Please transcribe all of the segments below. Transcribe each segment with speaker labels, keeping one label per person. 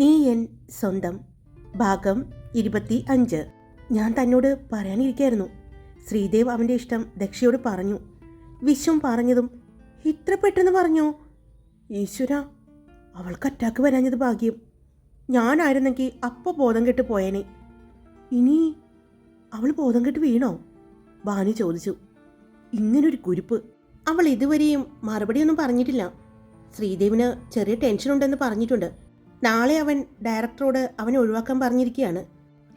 Speaker 1: നീ എൻ സ്വന്തം. ഭാഗം ഇരുപത്തി അഞ്ച്. ഞാൻ തന്നോട് പറയാനിരിക്കായിരുന്നു. ശ്രീദേവ് അവന്റെ ഇഷ്ടം ദക്ഷയോട് പറഞ്ഞു. വിശ്വം പറഞ്ഞതും ഇത്ര പെട്ടെന്ന് പറഞ്ഞോ? ഈശ്വര അവൾക്ക് അറ്റാക്ക് വരാഞ്ഞത് ഭാഗ്യം. ഞാനായിരുന്നെങ്കിൽ അപ്പോൾ ബോധം കെട്ട് പോയേനെ. ഇനി അവൾ ബോധം കെട്ട് വീണോ? ഭാനു ചോദിച്ചു. ഇങ്ങനൊരു കുരുപ്പ്. അവൾ ഇതുവരെയും മറുപടിയൊന്നും പറഞ്ഞിട്ടില്ല. ശ്രീദേവിന് ചെറിയ ടെൻഷൻ ഉണ്ടെന്ന് പറഞ്ഞിട്ടുണ്ട്. നാളെ അവൻ ഡയറക്ടറോട് അവനെ ഒഴിവാക്കാൻ പറഞ്ഞിരിക്കുകയാണ്.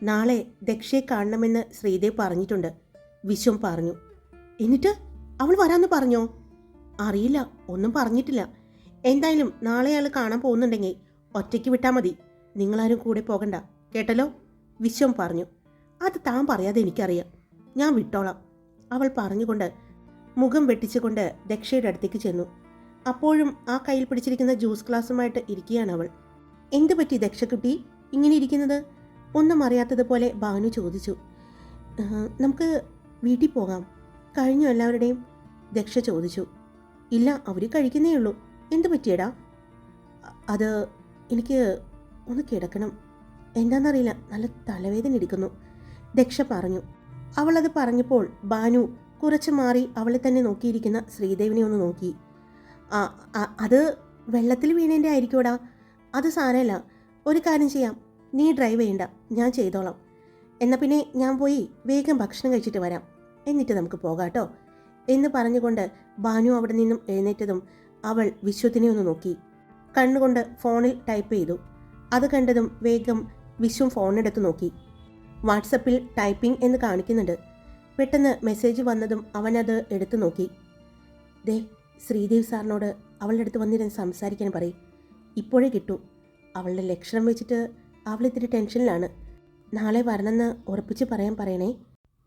Speaker 1: നാളെ ദക്ഷയെ കാണണമെന്ന് ശ്രീദേവ് പറഞ്ഞിട്ടുണ്ട്. വിശ്വം പറഞ്ഞു. എന്നിട്ട് അവൾ വരാമെന്ന് പറഞ്ഞോ? അറിയില്ല ഒന്നും പറഞ്ഞിട്ടില്ല. എന്തായാലും നാളെ അയാൾ കാണാൻ പോകുന്നുണ്ടെങ്കിൽ ഒറ്റയ്ക്ക് വിട്ടാൽ മതി. നിങ്ങളാരും കൂടെ പോകണ്ട. കേട്ടല്ലോ? വിശ്വം പറഞ്ഞു. അത് താൻ പറയാതെ എനിക്കറിയാം. ഞാൻ വിട്ടോളാം. അവൾ പറഞ്ഞുകൊണ്ട് മുഖം വെട്ടിച്ചുകൊണ്ട് ദക്ഷയുടെ അടുത്തേക്ക് ചെന്നു. അപ്പോഴും ആ കയ്യിൽ പിടിച്ചിരിക്കുന്ന ജ്യൂസ് ഗ്ലാസുമായിട്ട് ഇരിക്കുകയാണ് അവൾ. എന്ത് പറ്റി ദക്ഷക്കുട്ടി ഇങ്ങനെ ഇരിക്കുന്നത്? ഒന്നും അറിയാത്തതുപോലെ ഭാനു ചോദിച്ചു. നമുക്ക് വീട്ടിൽ പോകാം. കഴിഞ്ഞു എല്ലാവരുടെയും? ദക്ഷ ചോദിച്ചു. ഇല്ല അവർ കഴിക്കുന്നേ ഉള്ളൂ. എന്ത് പറ്റിയടാ? അത് എനിക്ക് ഒന്ന് കിടക്കണം. എന്താണെന്നറിയില്ല നല്ല തലവേദന എടുക്കുന്നു. ദക്ഷ പറഞ്ഞു. അവളത് പറഞ്ഞപ്പോൾ ബാനു കുറച്ച് മാറി അവളെ തന്നെ നോക്കിയിരിക്കുന്ന ശ്രീദേവിനെ ഒന്ന് നോക്കി. അത് വെള്ളത്തിൽ വീണേന്റെ ആയിരിക്കൂടാ അത് സാരമില്ല. ഒരു കാര്യം ചെയ്യാം. നീ ഡ്രൈവ് ചെയ്യണ്ട. ഞാൻ ചെയ്തോളാം. എന്നാൽ പിന്നെ ഞാൻ പോയി വേഗം ഭക്ഷണം കഴിച്ചിട്ട് വരാം. എന്നിട്ട് നമുക്ക് പോകാട്ടോ എന്ന് പറഞ്ഞുകൊണ്ട് ബാനു അവിടെ നിന്നും എഴുന്നേറ്റതും അവൾ വിശ്വത്തിനെ ഒന്ന് നോക്കി. കണ്ണുകൊണ്ട് ഫോണിൽ ടൈപ്പ് ചെയ്തു. അത് കണ്ടതും വേഗം വിശ്വം ഫോണെടുത്ത് നോക്കി. വാട്സപ്പിൽ ടൈപ്പിംഗ് എന്ന് കാണിക്കുന്നുണ്ട്. പെട്ടെന്ന് മെസ്സേജ് വന്നതും അവനത് എടുത്തു നോക്കി. ദേ ശ്രീദേവ് സാറിനോട് അവളുടെ അടുത്ത് വന്നിരുന്ന് സംസാരിക്കാൻ പറയും. ഇപ്പോഴേ കിട്ടൂ. അവളുടെ ലക്ഷണം വെച്ചിട്ട് അവൾ ഇത്തിരി ടെൻഷനിലാണ്. നാളെ വരണമെന്ന് ഉറപ്പിച്ച് പറയാൻ പറയണേ.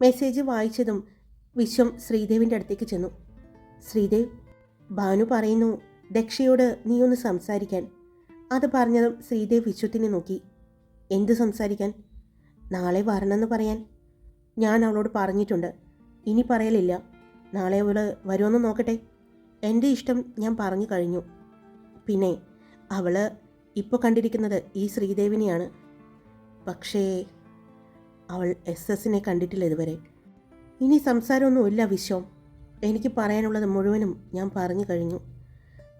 Speaker 1: മെസ്സേജ് വായിച്ചതും വിശ്വം ശ്രീദേവിന്റെ അടുത്തേക്ക് ചെന്നു. ശ്രീദേവ് ഭാനു പറയുന്നു ദക്ഷയോട് നീ ഒന്ന് സംസാരിക്കാൻ. അത് പറഞ്ഞതും ശ്രീദേവ് വിശ്വത്തിനെ നോക്കി. എന്ത് സംസാരിക്കാൻ? നാളെ വരണമെന്ന് പറയാൻ. ഞാൻ അവളോട് പറഞ്ഞിട്ടുണ്ട്. ഇനി പറയലില്ല. നാളെ അവൾ വരുമെന്ന് നോക്കട്ടെ. എന്റെ ഇഷ്ടം ഞാൻ പറഞ്ഞു കഴിഞ്ഞു. പിന്നെ അവൾ ഇപ്പോൾ കണ്ടിരിക്കുന്നത് ഈ ശ്രീദേവിനെയാണ്. പക്ഷേ അവൾ എസ് എസിനെ കണ്ടിട്ടില്ല ഇതുവരെ. ഇനി സംസാരമൊന്നുമില്ല വിശ്വം. എനിക്ക് പറയാനുള്ളത് മുഴുവനും ഞാൻ പറഞ്ഞു കഴിഞ്ഞു.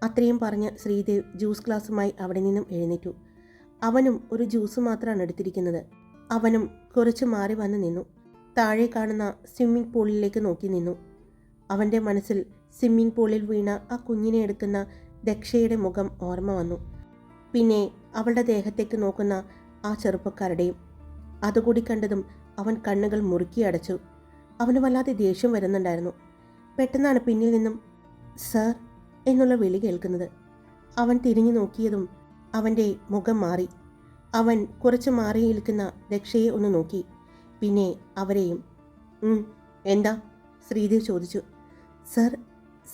Speaker 1: അത്രയും പറഞ്ഞ് ശ്രീദേവ് ജ്യൂസ് ഗ്ലാസുമായി അവിടെ നിന്നും എഴുന്നേറ്റു. അവനും ഒരു ജ്യൂസ് മാത്രമാണ് എടുത്തിരിക്കുന്നത്. അവനും കുറച്ച് മാറി വന്ന് നിന്നു. താഴെ കാണുന്ന സ്വിമ്മിംഗ് പൂളിലേക്ക് നോക്കി നിന്നു. അവന്റെ മനസ്സിൽ സ്വിമ്മിംഗ് പൂളിൽ വീണ ആ കുഞ്ഞിനെ എടുക്കുന്ന ദക്ഷയുടെ മുഖം ഓർമ്മ വന്നു. പിന്നെ അവളുടെ ദേഹത്തേക്ക് നോക്കുന്ന ആ ചെറുപ്പക്കാരുടെയും അതുകൂടി കണ്ടതും അവൻ കണ്ണുകൾ മുറുക്കി അടച്ചു. അവന് വല്ലാതെ ദേഷ്യം വരുന്നുണ്ടായിരുന്നു. പെട്ടെന്നാണ് പിന്നിൽ നിന്നും സർ എന്നുള്ള വിളി കേൾക്കുന്നത്. അവൻ തിരിഞ്ഞു നോക്കിയതും അവന്റെ മുഖം മാറി. അവൻ കുറച്ച് മാറി നിൽക്കുന്ന ദക്ഷയെ ഒന്ന് നോക്കി. പിന്നെ അവരെയും എന്താ? ശ്രീദേവ് ചോദിച്ചു. സർ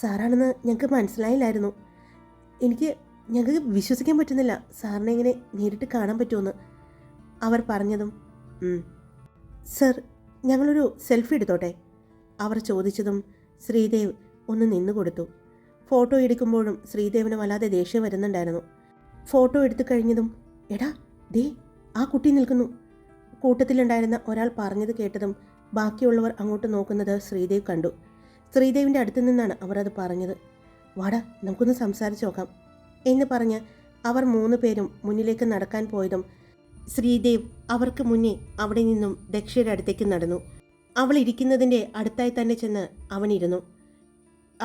Speaker 1: സാറാണെന്ന് ഞങ്ങൾക്ക് മനസ്സിലായില്ലായിരുന്നു. എനിക്ക് ഞങ്ങൾക്ക് വിശ്വസിക്കാൻ പറ്റുന്നില്ല. സാറിനെ ഇങ്ങനെ നേരിട്ട് കാണാൻ പറ്റുമെന്ന്. അവർ പറഞ്ഞതും. സർ ഞങ്ങളൊരു സെൽഫി എടുത്തോട്ടെ? അവർ ചോദിച്ചതും ശ്രീദേവ് ഒന്ന് നിന്നു കൊടുത്തു. ഫോട്ടോ എടുക്കുമ്പോഴും ശ്രീദേവിന് വല്ലാതെ ദേഷ്യം വരുന്നുണ്ടായിരുന്നു. ഫോട്ടോ എടുത്തു കഴിഞ്ഞതും എടാ ദേ ആ കുട്ടി നിൽക്കുന്നു. കൂട്ടത്തിലുണ്ടായിരുന്ന ഒരാൾ പറഞ്ഞത് കേട്ടതും ബാക്കിയുള്ളവർ അങ്ങോട്ട് നോക്കുന്നത് ശ്രീദേവ് കണ്ടു. ശ്രീദേവിന്റെ അടുത്തു നിന്നാണ് അവർ അത് പറഞ്ഞത്. വാടാ നമുക്കൊന്ന് സംസാരിച്ച് നോക്കാം. എന്ന് പറഞ്ഞ് അവർ മൂന്ന് പേരും മുന്നിലേക്ക് നടക്കാൻ പോയതും ശ്രീദേവ് അവർക്ക് മുന്നേ അവിടെ നിന്നും ദക്ഷയുടെ അടുത്തേക്ക് നടന്നു. അവൾ ഇരിക്കുന്നതിന്റെ അടുത്തായി തന്നെ ചെന്ന് അവനിരുന്നു.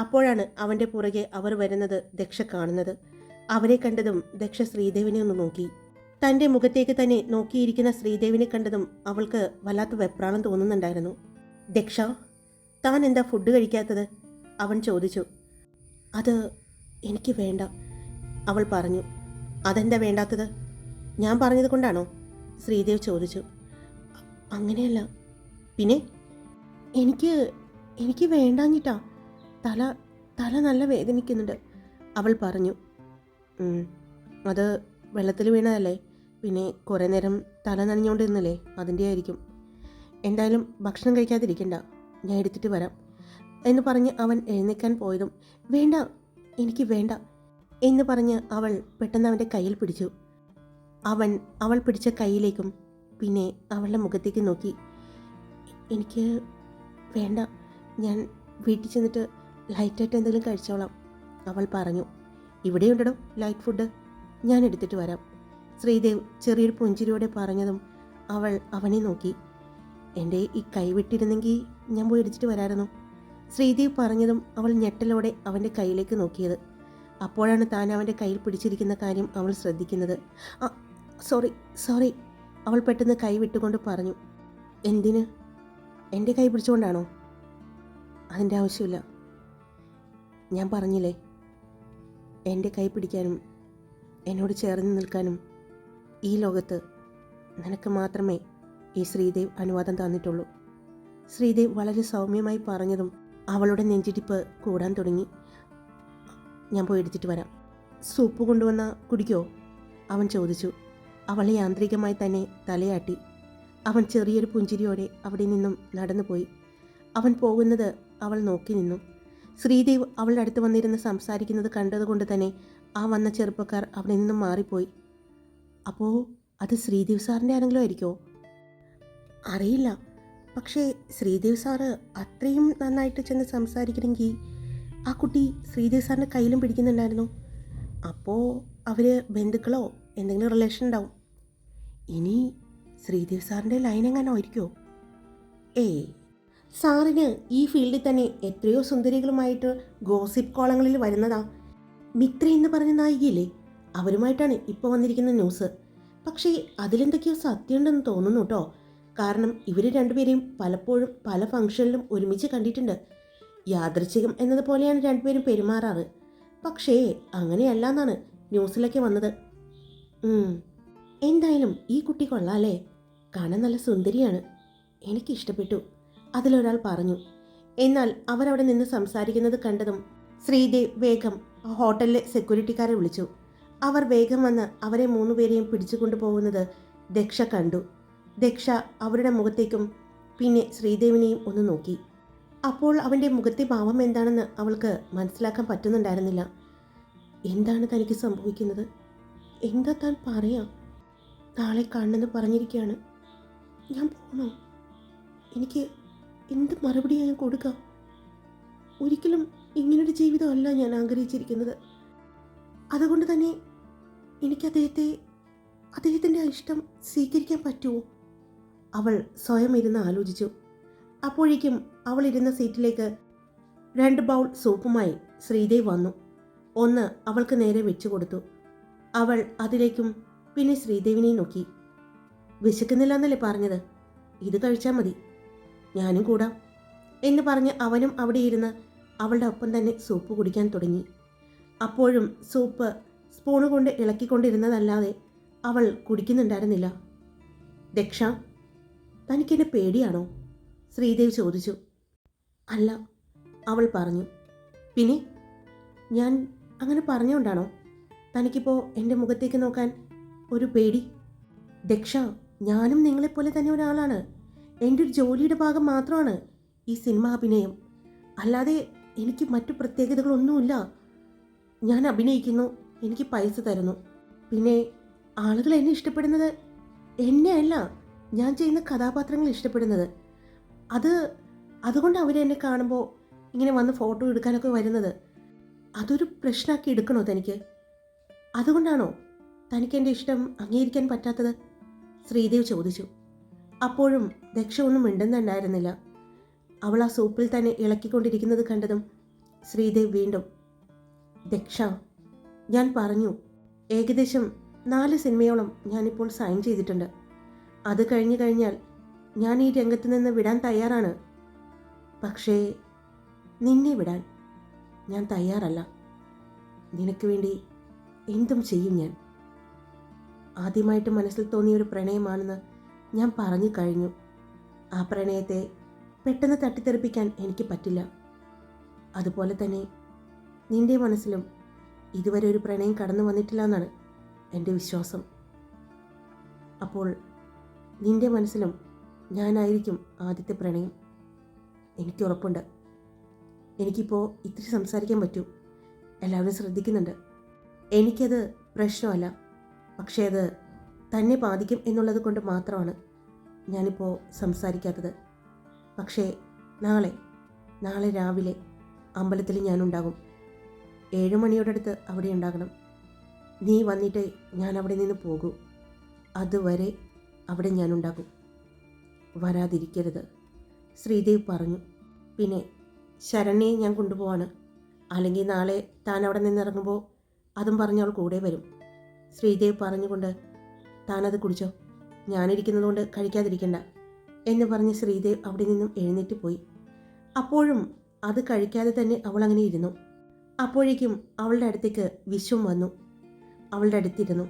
Speaker 1: അപ്പോഴാണ് അവന്റെ പുറകെ അവർ വരുന്നത് ദക്ഷ കാണുന്നത്. അവരെ കണ്ടതും ദക്ഷ ശ്രീദേവിനെ ഒന്ന് നോക്കി. തന്റെ മുഖത്തേക്ക് തന്നെ നോക്കിയിരിക്കുന്ന ശ്രീദേവിനെ കണ്ടതും അവൾക്ക് വല്ലാത്ത വെപ്രാളം തോന്നുന്നുണ്ടായിരുന്നു. ദക്ഷ താൻ എന്താ ഫുഡ് കഴിക്കാത്തത്? അവൻ ചോദിച്ചു. അത് എനിക്ക് വേണ്ട. അവൾ പറഞ്ഞു അതെന്താ വേണ്ടാത്തത്? ഞാൻ പറഞ്ഞത് കൊണ്ടാണോ? ശ്രീദേവ് ചോദിച്ചു. അങ്ങനെയല്ല. പിന്നെ? എനിക്ക് എനിക്ക് വേണ്ടാഞ്ഞിട്ടാ. തല തല നല്ല വേദനിക്കുന്നുണ്ട്. അവൾ പറഞ്ഞു. "ഉം, അത് വെള്ളത്തിൽ വീണതല്ലേ? പിന്നെ കുറേ നേരം തല നനഞ്ഞുകൊണ്ട് നിന്നല്ലേ അതിന്റെ ആയിരിക്കും. എന്തായാലും ഭക്ഷണം കഴിക്കാതിരിക്കണ്ട. ഞാൻ എടുത്തിട്ട് വരാം. എന്ന് പറഞ്ഞ് അവൻ എഴുന്നേക്കാൻ പോയതും വേണ്ട എനിക്ക് വേണ്ട എന്ന് പറഞ്ഞ് അവൾ പെട്ടെന്ന് അവന്റെ കയ്യിൽ പിടിച്ചു. അവൻ അവൾ പിടിച്ച കൈയിലേക്കും പിന്നെ അവളുടെ മുഖത്തേക്ക് നോക്കി. എനിക്ക് വേണ്ട ഞാൻ വീട്ടിൽ ചെന്നിട്ട് ലൈറ്റായിട്ട് എന്തെങ്കിലും കഴിച്ചോളാം അവൾ പറഞ്ഞു. ഇവിടെ ഇവിടെയുണ്ടോ ലൈറ്റ് ഫുഡ് ഞാൻ എടുത്തിട്ട് വരാം ശ്രീദേവ് ചെറിയൊരു പുഞ്ചിരിയോടെ പറഞ്ഞതും അവൾ അവനെ നോക്കി. എന്റെ ഈ കൈ വിട്ടിരുന്നെങ്കിൽ ഞാൻ പോയി എടുത്തിട്ട് വരാമായിരുന്നു. ശ്രീദേവ് പറഞ്ഞതും അവൾ ഞെട്ടലോടെ അവന്റെ കയ്യിലേക്ക് നോക്കിയത്. അപ്പോഴാണ് താൻ അവന്റെ കയ്യിൽ പിടിച്ചിരിക്കുന്ന കാര്യം അവൾ ശ്രദ്ധിക്കുന്നത്. സോറി സോറി അവൾ പെട്ടെന്ന് കൈ വിട്ടുകൊണ്ട് പറഞ്ഞു. എന്തിന്? എന്റെ കൈ പിടിച്ചുകൊണ്ടാണോ? അതിന്റെ ആവശ്യമില്ല. ഞാൻ പറഞ്ഞില്ലേ എന്റെ കൈ പിടിക്കാനും എന്നോട് ചേർന്ന് നിൽക്കാനും ഈ ലോകത്ത് നിനക്ക് മാത്രമേ ഈ ശ്രീദേവ് അനുവാദം തന്നിട്ടുള്ളൂ. ശ്രീദേവ് വളരെ സൗമ്യമായി പറഞ്ഞതും അവളുടെ നെഞ്ചിടിപ്പ് കൂടാൻ തുടങ്ങി. ഞാൻ പോയി എടുത്തിട്ട് വരാം. സൂപ്പ് കൊണ്ടുവന്ന കുടിക്കോ? അവൻ ചോദിച്ചു. അവൾ യാന്ത്രികമായി തന്നെ തലയാട്ടി. അവൻ ചെറിയൊരു പുഞ്ചിരിയോടെ അവിടെ നിന്നും നടന്നുപോയി. അവൻ പോകുന്നത് അവൾ നോക്കി നിന്നു. ശ്രീദേവ് അവളുടെ അടുത്ത് വന്നിരുന്ന് സംസാരിക്കുന്നത് കണ്ടതുകൊണ്ട് തന്നെ ആ വന്ന ചെറുപ്പക്കാർ അവിടെ നിന്നും മാറിപ്പോയി. അപ്പോൾ അത് ശ്രീദേവ് സാറിന്റെ ആരെങ്കിലും ആയിരിക്കുമോ അറിയില്ല. പക്ഷേ ശ്രീദേവ് സാറ് അത്രയും നന്നായിട്ട് ചെന്ന് സംസാരിക്കണമെങ്കിൽ ആ കുട്ടി ശ്രീദേവ് സാറിന്റെ കയ്യിലും പിടിക്കുന്നുണ്ടായിരുന്നു. അപ്പോൾ അവർ ബന്ധുക്കളോ എന്തെങ്കിലും റിലേഷൻ ഉണ്ടാവും. ഇനി ശ്രീദേവ് സാറിന്റെ ലൈൻ എങ്ങനെ ആയിരിക്കുമോ ഏയ്. സാറിന് ഈ ഫീൽഡിൽ തന്നെ എത്രയോ സുന്ദരികളുമായിട്ട് ഗോസിപ്പ് കോളങ്ങളിൽ വരുന്നതാ. മിത്ര എന്ന് പറഞ്ഞ നായികയില്ലേ? അവരുമായിട്ടാണ് ഇപ്പോൾ വന്നിരിക്കുന്ന ന്യൂസ് പക്ഷേ അതിലെന്തൊക്കെയോ സത്യമുണ്ടെന്ന് തോന്നുന്നു കേട്ടോ കാരണം ഇവർ രണ്ടുപേരെയും പലപ്പോഴും പല ഫംഗ്ഷനിലും ഒരുമിച്ച് കണ്ടിട്ടുണ്ട്. യാദൃച്ഛികം എന്നതുപോലെയാണ് രണ്ടുപേരും പെരുമാറാറ്. പക്ഷേ അങ്ങനെയല്ല എന്നാണ് ന്യൂസിലൊക്കെ വന്നത്. എന്തായാലും ഈ കുട്ടി കൊള്ളാലേ കാണാൻ നല്ല സുന്ദരിയാണ്. എനിക്കിഷ്ടപ്പെട്ടു. അതിലൊരാൾ പറഞ്ഞു. എന്നാൽ അവരവിടെ നിന്ന് സംസാരിക്കുന്നത് കണ്ടതും ശ്രീദേവ് വേഗം ഹോട്ടലിലെ സെക്യൂരിറ്റിക്കാരെ വിളിച്ചു. അവർ വേഗം വന്ന് അവരെ മൂന്നുപേരെയും പിടിച്ചു കൊണ്ടുപോകുന്നത് ദക്ഷ കണ്ടു. ദക്ഷ അവരുടെ മുഖത്തേക്കും പിന്നെ ശ്രീദേവിനെയും ഒന്ന് നോക്കി. അപ്പോൾ അവന്റെ മുഖത്തെ ഭാവം എന്താണെന്ന് അവൾക്ക് മനസ്സിലാക്കാൻ പറ്റുന്നുണ്ടായിരുന്നില്ല. എന്താണ് തനിക്ക് സംഭവിക്കുന്നത്? എന്താ താൻ പറയാം? നാളെ കാണണമെന്ന് പറഞ്ഞിരിക്കുകയാണ്. ഞാൻ പോകണോ എനിക്ക് എന്ത് മറുപടിയാണ് ഞാൻ കൊടുക്കാം? ഒരിക്കലും ഇങ്ങനൊരു ജീവിതമല്ല ഞാൻ ആഗ്രഹിച്ചിരിക്കുന്നത്. അതുകൊണ്ട് തന്നെ എനിക്ക് അദ്ദേഹത്തെ അദ്ദേഹത്തിന്റെ ഇഷ്ടം സ്വീകരിക്കാൻ പറ്റുമോ? അവൾ സ്വയം ഇരുന്ന് ആലോചിച്ചു. അപ്പോഴേക്കും അവൾ ഇരുന്ന സീറ്റിലേക്ക് രണ്ട് ബൗൾ സൂപ്പുമായി ശ്രീദേവ് വന്നു. ഒന്ന് അവൾക്ക് നേരെ വെച്ചു കൊടുത്തു. അവൾ അതിലേക്കും പിന്നെ ശ്രീദേവിനെ നോക്കി. വിശക്കുന്നില്ല എന്നല്ലേ പറഞ്ഞത്? ഇത് കഴിച്ചാൽ മതി. ഞാനും കൂടാം എന്ന് പറഞ്ഞ് അവനും അവിടെ ഇരുന്ന് അവളുടെ ഒപ്പം തന്നെ സൂപ്പ് കുടിക്കാൻ തുടങ്ങി. അപ്പോഴും സൂപ്പ് സ്പൂണ് കൊണ്ട് ഇളക്കിക്കൊണ്ടിരുന്നതല്ലാതെ അവൾ കുടിക്കുന്നുണ്ടായിരുന്നില്ല. ദക്ഷ തനിക്കെന്നെ പേടിയാണോ? ശ്രീദേവി ചോദിച്ചു. അല്ല അവൾ പറഞ്ഞു. പിന്നെ? ഞാൻ അങ്ങനെ പറഞ്ഞുകൊണ്ടാണോ തനിക്കിപ്പോൾ എന്റെ മുഖത്തേക്ക് നോക്കാൻ ഒരു പേടി? ദക്ഷ ഞാനും നിങ്ങളെപ്പോലെ തന്നെ ഒരാളാണ്. എന്റെ ഒരു ജോലിയുടെ ഭാഗം മാത്രമാണ് ഈ സിനിമ അഭിനയം. അല്ലാതെ എനിക്ക് മറ്റു പ്രത്യേകതകളൊന്നുമില്ല. ഞാൻ അഭിനയിക്കുന്നു എനിക്ക് പൈസ തരുന്നു. പിന്നെ ആളുകൾ എന്നെ ഇഷ്ടപ്പെടുന്നത് എന്നെ അല്ല ഞാൻ ചെയ്യുന്ന കഥാപാത്രങ്ങൾ ഇഷ്ടപ്പെടുന്നത്. അത് അതുകൊണ്ട് അവരെന്നെ കാണുമ്പോൾ ഇങ്ങനെ വന്ന് ഫോട്ടോ എടുക്കാനൊക്കെ വരുന്നത്. അതൊരു പ്രശ്നമാക്കി എടുക്കണോ തനിക്ക്? അതുകൊണ്ടാണോ തനിക്ക് എന്റെ ഇഷ്ടം അംഗീകരിക്കാൻ പറ്റാത്തത്? ശ്രീദേവ് ചോദിച്ചു. അപ്പോഴും ദക്ഷ ഒന്നും മിണ്ടുന്നുണ്ടായിരുന്നില്ല അവൾ ആ സൂപ്പിൽ തന്നെ ഇളക്കിക്കൊണ്ടിരിക്കുന്നത് കണ്ടതും ശ്രീദേവ് വീണ്ടും ദക്ഷ ഞാൻ പറഞ്ഞു. ഏകദേശം നാല് സിനിമയോളം ഞാനിപ്പോൾ സൈൻ ചെയ്തിട്ടുണ്ട്. അത് കഴിഞ്ഞു കഴിഞ്ഞാൽ ഞാൻ ഈ രംഗത്ത് നിന്ന് വിടാൻ തയ്യാറാണ്. പക്ഷേ നിന്നെ വിടാൻ ഞാൻ തയ്യാറല്ല. നിനക്ക് വേണ്ടി എന്തും ചെയ്യും ഞാൻ. ആദ്യമായിട്ട് മനസ്സിൽ തോന്നിയ ഒരു പ്രണയമാണെന്ന് ഞാൻ പറഞ്ഞു കഴിഞ്ഞു. ആ പ്രണയത്തെ പെട്ടെന്ന് തട്ടിത്തെറിപ്പിക്കാൻ എനിക്ക് പറ്റില്ല. അതുപോലെ തന്നെ നിന്റെ മനസ്സിലും ഇതുവരെ ഒരു പ്രണയം കടന്നു വന്നിട്ടില്ല എന്നാണ് എന്റെ വിശ്വാസം. അപ്പോൾ നിന്റെ മനസ്സിലും ഞാനായിരിക്കും ആദ്യത്തെ പ്രണയം. എനിക്ക് ഉറപ്പുണ്ട്. എനിക്കിപ്പോൾ ഇത്തിരി സംസാരിക്കാൻ പറ്റൂ. എല്ലാവരും ശ്രദ്ധിക്കുന്നുണ്ട്. എനിക്കത് പ്രശ്നമല്ല. പക്ഷേ അത് തന്നെ ബാധിക്കും എന്നുള്ളത് കൊണ്ട് മാത്രമാണ് ഞാനിപ്പോൾ സംസാരിക്കാത്തത്. പക്ഷേ നാളെ നാളെ രാവിലെ അമ്പലത്തിൽ ഞാനുണ്ടാകും. ഏഴ് മണിയോടടുത്ത് അവിടെ ഉണ്ടാകണം. നീ വന്നിട്ട് ഞാൻ അവിടെ നിന്ന് പോകൂ. അതുവരെ അവിടെ ഞാനുണ്ടാകും വരാതിരിക്കരുത്. ശ്രീദേവ് പറഞ്ഞു. പിന്നെ ശരണ്യെ ഞാൻ കൊണ്ടുപോവാണ്. അല്ലെങ്കിൽ നാളെ താൻ അവിടെ നിന്നിറങ്ങുമ്പോൾ അതും പറഞ്ഞ് അവൾ കൂടെ വരും. ശ്രീദേവ് പറഞ്ഞുകൊണ്ട് താനത് കുടിച്ചോ. ഞാനിരിക്കുന്നതുകൊണ്ട് കഴിക്കാതിരിക്കണ്ട എന്ന് പറഞ്ഞ് ശ്രീദേവ് അവിടെ നിന്നും എഴുന്നേറ്റ് പോയി. അപ്പോഴും അത് കഴിക്കാതെ തന്നെ അവൾ അങ്ങനെ ഇരുന്നു. അപ്പോഴേക്കും അവളുടെ അടുത്തേക്ക് വിശ്വം വന്നു. അവളുടെ അടുത്തിരുന്നു.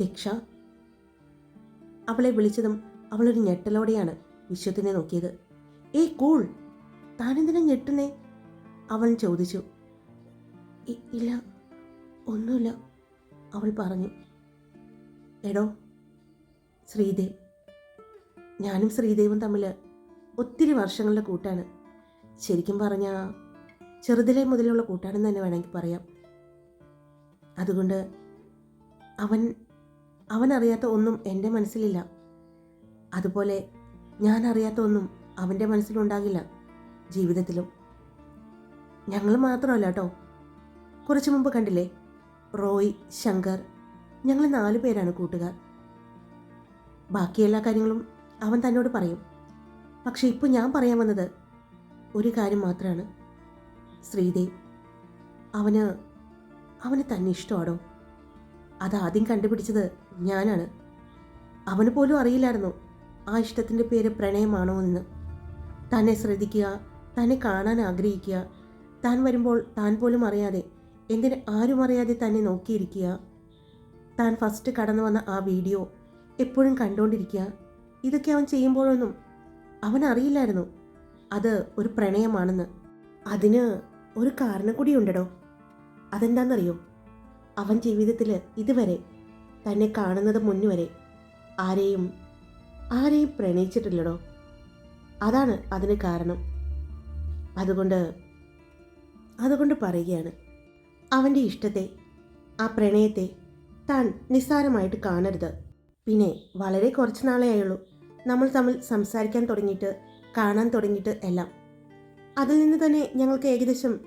Speaker 1: ദീക്ഷ അവളെ വിളിച്ചതും അവളൊരു ഞെട്ടലോടെയാണ് വിശ്വത്തിനെ നോക്കിയത്. ഏ കൂൾ താനെന്തിനാ ഞെട്ടുന്നേ? അവൻ ചോദിച്ചു. "ഇ- ഇല്ല ഒന്നുമില്ല അവൾ പറഞ്ഞു. എടോ ശ്രീദേവ് ഞാനും ശ്രീദേവും തമ്മിൽ ഒത്തിരി വർഷങ്ങളുടെ കൂട്ടാണ്. ശരിക്കും പറഞ്ഞാൽ ചെറുതിലെ മുതലുള്ള കൂട്ടാണെന്ന് തന്നെ വേണമെങ്കിൽ പറയാം. അതുകൊണ്ട് അവൻ അവൻ ഒന്നും എന്റെ മനസ്സിലില്ല. അതുപോലെ ഞാൻ അറിയാത്ത ഒന്നും അവന്റെ മനസ്സിലുണ്ടാകില്ല ജീവിതത്തിലും. ഞങ്ങൾ മാത്രമല്ല കേട്ടോ. കുറച്ച് മുമ്പ് കണ്ടില്ലേ? റോയ് ശങ്കർ ഞങ്ങൾ നാല് പേരാണ് കൂട്ടുകാർ. ബാക്കി എല്ലാ കാര്യങ്ങളും അവൻ തന്നോട് പറയും. പക്ഷെ ഇപ്പോൾ ഞാൻ പറയാൻ വന്നത് ഒരു കാര്യം മാത്രമാണ് ശ്രീദേവ് അവന് അവന് തന്നെ ഇഷ്ടമാണോ? അതാദ്യം കണ്ടുപിടിച്ചത് ഞാനാണ്. അവന് പോലും അറിയില്ലായിരുന്നു ആ ഇഷ്ടത്തിന്റെ പേര് പ്രണയമാണോ എന്ന്. തന്നെ ശ്രദ്ധിക്കുക തന്നെ കാണാൻ ആഗ്രഹിക്കുക താൻ വരുമ്പോൾ താൻ പോലും അറിയാതെ എന്തിന് ആരും അറിയാതെ തന്നെ നോക്കിയിരിക്കുക. താൻ ഫസ്റ്റ് കടന്നു വന്ന ആ വീഡിയോ എപ്പോഴും കണ്ടുകൊണ്ടിരിക്കുക ഇതൊക്കെ അവൻ ചെയ്യുമ്പോഴൊന്നും അവൻ അറിയില്ലായിരുന്നു. അത് ഒരു പ്രണയമാണെന്ന്. അതിന് ഒരു കാരണം കൂടി ഉണ്ടടോ? അതെന്താണെന്നറിയോ അവൻ ജീവിതത്തിൽ ഇതുവരെ തന്നെ കാണുന്നത് മുന്നുവരെ ആരെയും ആരെയും പ്രണയിച്ചിട്ടില്ലടോ. അതാണ് അതിന് കാരണം. അതുകൊണ്ട് അതുകൊണ്ട് പറയുകയാണ്. അവന്റെ ഇഷ്ടത്തെ ആ പ്രണയത്തെ താൻ നിസ്സാരമായിട്ട് കാണരുത്. പിന്നെ വളരെ കുറച്ച് നാളേ ആയുള്ളൂ. നമ്മൾ തമ്മിൽ സംസാരിക്കാൻ തുടങ്ങിയിട്ട് കാണാൻ തുടങ്ങിയിട്ട് എല്ലാം. അതിൽ നിന്ന് തന്നെ ഞങ്ങൾക്ക് ഏകദേശം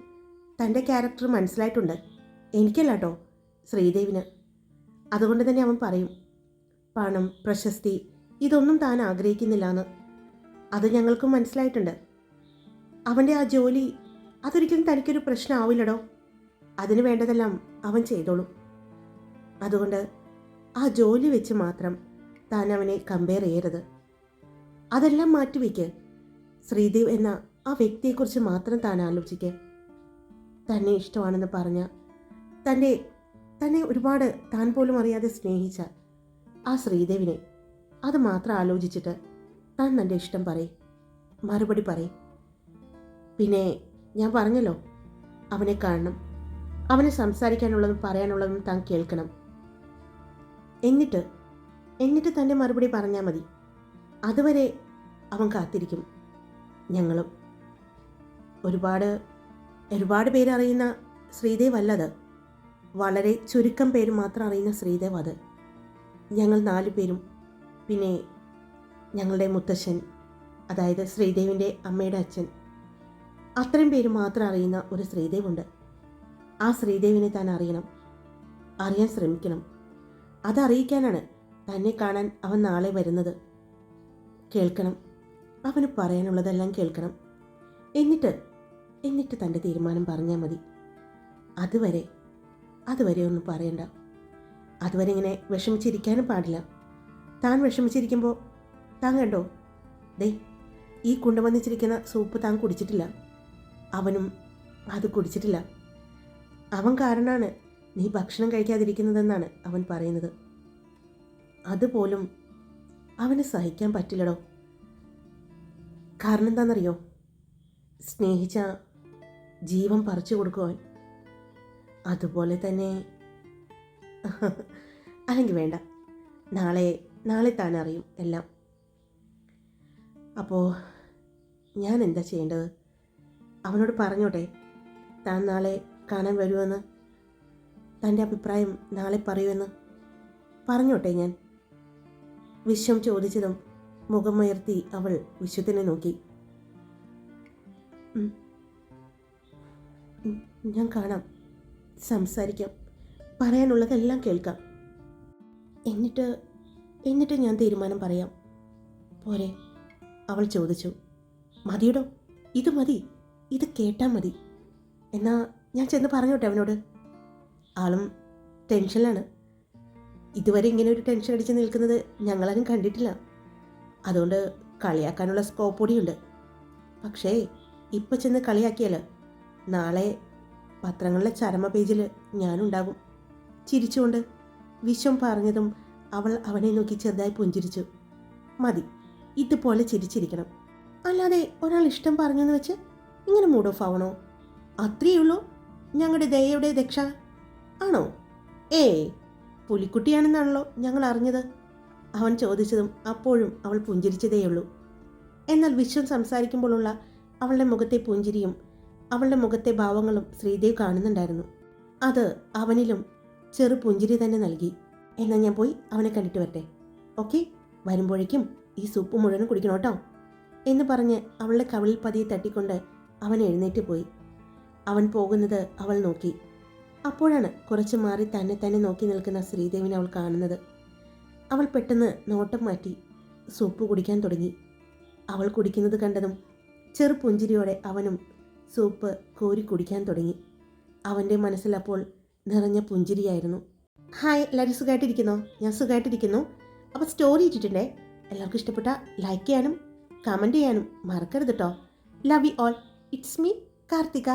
Speaker 1: തന്റെ ക്യാരക്ടർ മനസ്സിലായിട്ടുണ്ട്. എനിക്കല്ല കേട്ടോ ശ്രീദേവിന്. അതുകൊണ്ട് തന്നെ അവൻ പറയും പണം പ്രശസ്തി ഇതൊന്നും താൻ ആഗ്രഹിക്കുന്നില്ല എന്ന് അത് ഞങ്ങൾക്കും മനസ്സിലായിട്ടുണ്ട്. അവന്റെ ആ ജോലി അതൊരിക്കലും തനിക്കൊരു പ്രശ്നമാവില്ലടോ. അതിന് വേണ്ടതെല്ലാം അവൻ ചെയ്തോളും. അതുകൊണ്ട് ആ ജോലി വെച്ച് മാത്രം താൻ അവനെ കമ്പയർ ചെയ്യരുത്. അതെല്ലാം മാറ്റിവെക്ക്. ശ്രീദേവ് എന്ന ആ വ്യക്തിയെക്കുറിച്ച് മാത്രം താൻ ആലോചിക്കുക തന്നെ ഇഷ്ടമാണെന്ന് പറഞ്ഞ തന്റെ തന്നെ ഒരുപാട് താൻ പോലും അറിയാതെ സ്നേഹിച്ച ആ ശ്രീദേവിനെ അത് മാത്രം ആലോചിച്ചിട്ട് താൻ തന്റെ ഇഷ്ടം പറയും മറുപടി പറയും. പിന്നെ ഞാൻ പറഞ്ഞല്ലോ അവനെ കാണണം അവനെ സംസാരിക്കാനുള്ളതും പറയാനുള്ളതും താൻ കേൾക്കണം. എന്നിട്ട് എന്നിട്ട് തന്റെ മറുപടി പറഞ്ഞാൽ മതി. അതുവരെ അവൻ കാത്തിരിക്കും ഞങ്ങളും. ഒരുപാട് ഒരുപാട് പേരറിയുന്ന ശ്രീദേവ് അല്ലത് വളരെ ചുരുക്കം പേര് മാത്രം അറിയുന്ന ശ്രീദേവ് അത്. ഞങ്ങൾ നാലു പേരും. പിന്നെ ഞങ്ങളുടെ മുത്തശ്ശൻ അതായത് ശ്രീദേവിന്റെ അമ്മയുടെ അച്ഛൻ. അത്രയും പേര് മാത്രം അറിയുന്ന ഒരു ശ്രീദേവുണ്ട്. ആ ശ്രീദേവിനെ താൻ അറിയണം. അറിയാൻ ശ്രമിക്കണം. അതറിയിക്കാനാണ് തന്നെ കാണാൻ അവൻ നാളെ വരുന്നത്. കേൾക്കണം. അവന് പറയാനുള്ളതെല്ലാം കേൾക്കണം. എന്നിട്ട് എന്നിട്ട് തന്റെ തീരുമാനം പറഞ്ഞാൽ മതി. അതുവരെ അതുവരെ ഒന്നും പറയണ്ട. അതുവരെ ഇങ്ങനെ വിഷമിച്ചിരിക്കാനും പാടില്ല. താൻ വിഷമിച്ചിരിക്കുമ്പോൾ താൻ കണ്ടോ? ദേ ഈ കൊണ്ടുവന്നിച്ചിരിക്കുന്ന സൂപ്പ് താൻ കുടിച്ചിട്ടില്ല. അവനും അത് കുടിച്ചിട്ടില്ല. അവൻ കാരണമാണ് നീ ഭക്ഷണം കഴിക്കാതിരിക്കുന്നതെന്നാണ് അവൻ പറയുന്നത്. അതുപോലും അവന് സഹിക്കാൻ പറ്റില്ലടോ. കാരണം എന്താണെന്നറിയോ? സ്നേഹിച്ച ജീവൻ പറിച്ചു കൊടുക്കുവാൻ അതുപോലെ തന്നെ. അല്ലെങ്കിൽ വേണ്ട. നാളെ നാളെ താൻ അറിയും എല്ലാം. അപ്പോൾ ഞാൻ എന്താ ചെയ്യേണ്ടത്? അവനോട് പറഞ്ഞോട്ടെ. താൻ നാളെ കാണാൻ വരുമെന്ന്. തന്റെ അഭിപ്രായം നാളെ പറയുമെന്ന്. പറഞ്ഞോട്ടെ ഞാൻ. വിശ്വം ചോദിച്ചതും മുഖമുയർത്തി അവൾ വിശ്വത്തിനെ നോക്കി. ഞാൻ കാണാം. സംസാരിക്കാം. പറയാനുള്ളതെല്ലാം കേൾക്കാം. എന്നിട്ട് എന്നിട്ട് ഞാൻ തീരുമാനം പറയാം. പോരെ അവൾ ചോദിച്ചു. മതിയടോ ഇത് മതി ഇത് കേട്ടാൽ മതി. എന്നാ ഞാൻ ചെന്ന് പറഞ്ഞോട്ടെ അവനോട്? ആളും ടെൻഷനിലാണ്. ഇതുവരെ ഇങ്ങനെ ഒരു ടെൻഷൻ അടിച്ച് നിൽക്കുന്നത് ഞങ്ങളാരും കണ്ടിട്ടില്ല. അതുകൊണ്ട് കളിയാക്കാനുള്ള സ്കോപ്പ് കൂടിയുണ്ട്. പക്ഷേ ഇപ്പം ചെന്ന് കളിയാക്കിയാൽ നാളെ പത്രങ്ങളിലെ ചരമ പേജിൽ ഞാനുണ്ടാകും. ചിരിച്ചുകൊണ്ട് വിശ്വം പറഞ്ഞതും അവൾ അവനെ നോക്കി ചെറുതായി പുഞ്ചിരിച്ചു. മതി ഇതുപോലെ ചിരിച്ചിരിക്കണം. അല്ലാതെ ഒരാൾ ഇഷ്ടം പറഞ്ഞെന്ന് വെച്ച് ഇങ്ങനെ മൂഡ് ഓഫ് ആവണോ? അത്രയേ ഉള്ളൂ? ഞങ്ങളുടെ ദയയുടെ ദക്ഷ. ആണോ? ഏ പുലിക്കുട്ടിയാണെന്നാണല്ലോ ഞങ്ങൾ അറിഞ്ഞത്. അവൻ ചോദിച്ചതും അപ്പോഴും അവൾ പുഞ്ചിരിച്ചതേയുള്ളൂ. എന്നാൽ വിശ്വം സംസാരിക്കുമ്പോഴുള്ള അവളുടെ മുഖത്തെ പുഞ്ചിരിയും അവളുടെ മുഖത്തെ ഭാവങ്ങളും ശ്രീദേവ് കാണുന്നുണ്ടായിരുന്നു. അത് അവനിലും ചെറു പുഞ്ചിരി തന്നെ നൽകി. എന്നാൽ ഞാൻ പോയി അവനെ കണ്ടിട്ട് വരട്ടെ. ഓക്കെ വരുമ്പോഴേക്കും ഈ സൂപ്പ് മുഴുവനും കുടിക്കണം കേട്ടോ. എന്ന് പറഞ്ഞ് അവളുടെ കവിളിൽ പതിയെ തട്ടിക്കൊണ്ട് അവൻ എഴുന്നേറ്റ് പോയി. അവൻ പോകുന്നത് അവൾ നോക്കി. അപ്പോഴാണ് കുറച്ച് മാറി തന്നെ തന്നെ നോക്കി നിൽക്കുന്ന ശ്രീദേവിനെ അവൾ കാണുന്നത്. അവൾ പെട്ടെന്ന് നോട്ടം മാറ്റി സൂപ്പ് കുടിക്കാൻ തുടങ്ങി. അവൾ കുടിക്കുന്നത് കണ്ടതും ചെറു പുഞ്ചിരിയോടെ അവനും സൂപ്പ് കോരി കുടിക്കാൻ തുടങ്ങി. അവന്റെ മനസ്സിലപ്പോൾ നിറഞ്ഞ പുഞ്ചിരിയായിരുന്നു. ഹായ് എല്ലാവരും സുഖമായിട്ടിരിക്കുന്നോ ഞാൻ സുഖമായിട്ടിരിക്കുന്നു അപ്പോൾ സ്റ്റോറി ഇട്ടിട്ടുണ്ടേ? എല്ലാവർക്കും ഇഷ്ടപ്പെട്ട ലൈക്ക് ചെയ്യാനും കമന്റ് ചെയ്യാനും മറക്കരുത് കേട്ടോ love you all it's me Karthika.